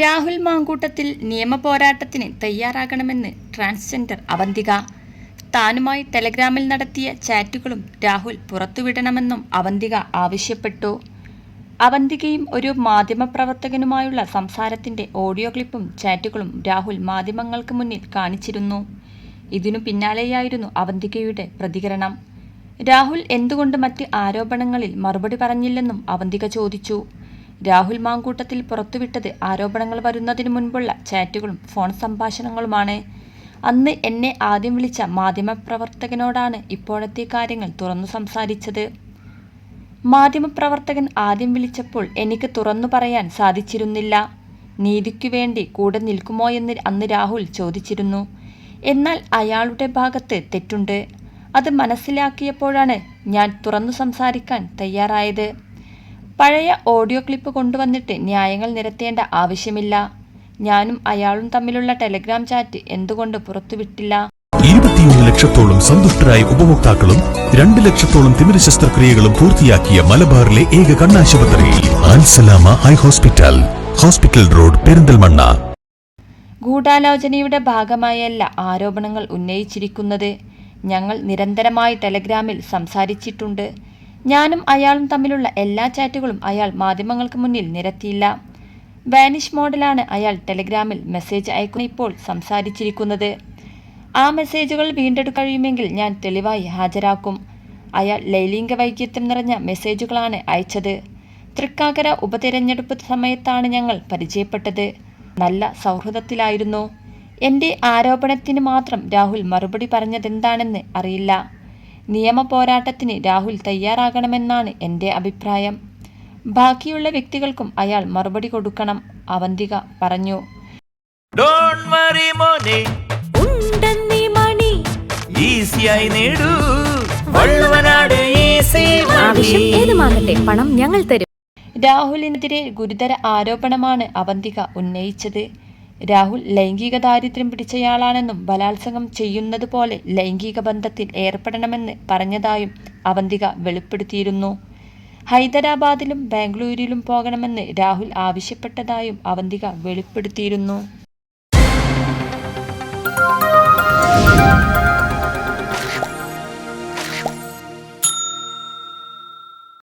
രാഹുൽ മാങ്കൂട്ടത്തിൽ നിയമപോരാട്ടത്തിന് തയ്യാറാകണമെന്ന് ട്രാൻസ്ജെൻഡർ അവന്തിക. താനുമായി ടെലഗ്രാമിൽ നടത്തിയ ചാറ്റുകളും രാഹുൽ പുറത്തുവിടണമെന്നും അവന്തിക ആവശ്യപ്പെട്ടു. അവന്തികയും ഒരു മാധ്യമപ്രവർത്തകനുമായുള്ള സംസാരത്തിന്റെ ഓഡിയോ ക്ലിപ്പും ചാറ്റുകളും രാഹുൽ മാധ്യമങ്ങൾക്ക് മുന്നിൽ കാണിച്ചിരുന്നു. ഇതിനു പിന്നാലെയായിരുന്നു അവന്തികയുടെ പ്രതികരണം. രാഹുൽ എന്തുകൊണ്ട് മറ്റ് ആരോപണങ്ങളിൽ മറുപടി പറഞ്ഞില്ലെന്നും അവന്തിക ചോദിച്ചു. രാഹുൽ മാങ്കൂട്ടത്തിൽ പുറത്തുവിട്ടത് ആരോപണങ്ങൾ വരുന്നതിനു മുൻപുള്ള ചാറ്റുകളും ഫോൺ സംഭാഷണങ്ങളുമാണ്. അന്ന് എന്നെ ആദ്യം വിളിച്ച മാധ്യമപ്രവർത്തകനോടാണ് ഇപ്പോഴത്തെ കാര്യങ്ങൾ തുറന്നു സംസാരിച്ചത്. മാധ്യമപ്രവർത്തകൻ ആദ്യം വിളിച്ചപ്പോൾ എനിക്ക് തുറന്നു പറയാൻ സാധിച്ചിരുന്നില്ല. നീതിക്കു വേണ്ടി കൂടെ നിൽക്കുമോ എന്ന് അന്ന് രാഹുൽ ചോദിച്ചിരുന്നു. എന്നാൽ അയാളുടെ ഭാഗത്ത് തെറ്റുണ്ട്. അത് മനസ്സിലാക്കിയപ്പോഴാണ് ഞാൻ തുറന്നു സംസാരിക്കാൻ തയ്യാറായത്. പഴയ ഓഡിയോ ക്ലിപ്പ് കൊണ്ടുവന്നിട്ട് ന്യായങ്ങൾ നിരത്തേണ്ട ആവശ്യമില്ല. ഞാനും അയാളും തമ്മിലുള്ള ടെലിഗ്രാം ചാറ്റ് എന്തുകൊണ്ട് പുറത്തുവിട്ടില്ല? ഇരുപത്തിയൊന്ന് ലക്ഷത്തോളം സന്തുഷ്ടരായ ഉപഭോക്താക്കളും രണ്ട് ലക്ഷത്തോളം തിമിര ശസ്ത്രക്രിയകളും പൂർത്തിയാക്കിയ മലബാറിലെ ഏക കണ്ണാശുപത്രി Al Salama eye hospital hospital road Perinthalmanna. ഗൂഢാലോചനയുടെ ഭാഗമായല്ല ആരോപണങ്ങൾ ഉന്നയിച്ചിരിക്കുന്നത്. ഞങ്ങൾ നിരന്തരമായി ടെലഗ്രാമിൽ സംസാരിച്ചിട്ടുണ്ട്. ഞാനും അയാളും തമ്മിലുള്ള എല്ലാ ചാറ്റുകളും അയാൾ മാധ്യമങ്ങൾക്ക് മുന്നിൽ നിരത്തിയില്ല. വാനിഷ് മോഡലാണ് അയാൾ ടെലിഗ്രാമിൽ മെസ്സേജ് അയക്കുന്ന ഇപ്പോൾ സംസാരിച്ചിരിക്കുന്നത്. ആ മെസ്സേജുകൾ വീണ്ടെടുക്കാൻ കഴിയുമെങ്കിൽ ഞാൻ തെളിവായി ഹാജരാക്കും. അയാൾ ലൈലിംഗ വൈകിത്യം നിറഞ്ഞ മെസ്സേജുകളാണ് അയച്ചത്. തൃക്കാക്കര ഉപതെരഞ്ഞെടുപ്പ് സമയത്താണ് ഞങ്ങൾ പരിചയപ്പെട്ടത്. നല്ല സൗഹൃദത്തിലായിരുന്നു. എന്റെ ആരോപണത്തിന് മാത്രം രാഹുൽ മറുപടി പറഞ്ഞതെന്താണെന്ന് അറിയില്ല. നിയമ പോരാട്ടത്തിന് രാഹുൽ തയ്യാറാകണമെന്നാണ് എന്റെ അഭിപ്രായം. ബാക്കിയുള്ള വ്യക്തികൾക്കും അയാൾ മറുപടി കൊടുക്കണം അവന്തിക പറഞ്ഞു. പണം ഞങ്ങൾ തരും. രാഹുലിനെതിരെ ഗുരുതര ആരോപണമാണ് അവന്തിക ഉന്നയിച്ചത്. രാഹുൽ ലൈംഗിക ദാരിദ്ര്യം പിടിച്ചയാളാണെന്നും ബലാത്സംഗം ചെയ്യുന്നത് പോലെ ലൈംഗിക ബന്ധത്തിൽ ഏർപ്പെടണമെന്ന് പറഞ്ഞതായും അവന്തിക വെളിപ്പെടുത്തിയിരുന്നു. ഹൈദരാബാദിലും ബാംഗ്ലൂരിലും പോകണമെന്ന് രാഹുൽ ആവശ്യപ്പെട്ടതായും അവന്തിക വെളിപ്പെടുത്തിയിരുന്നു.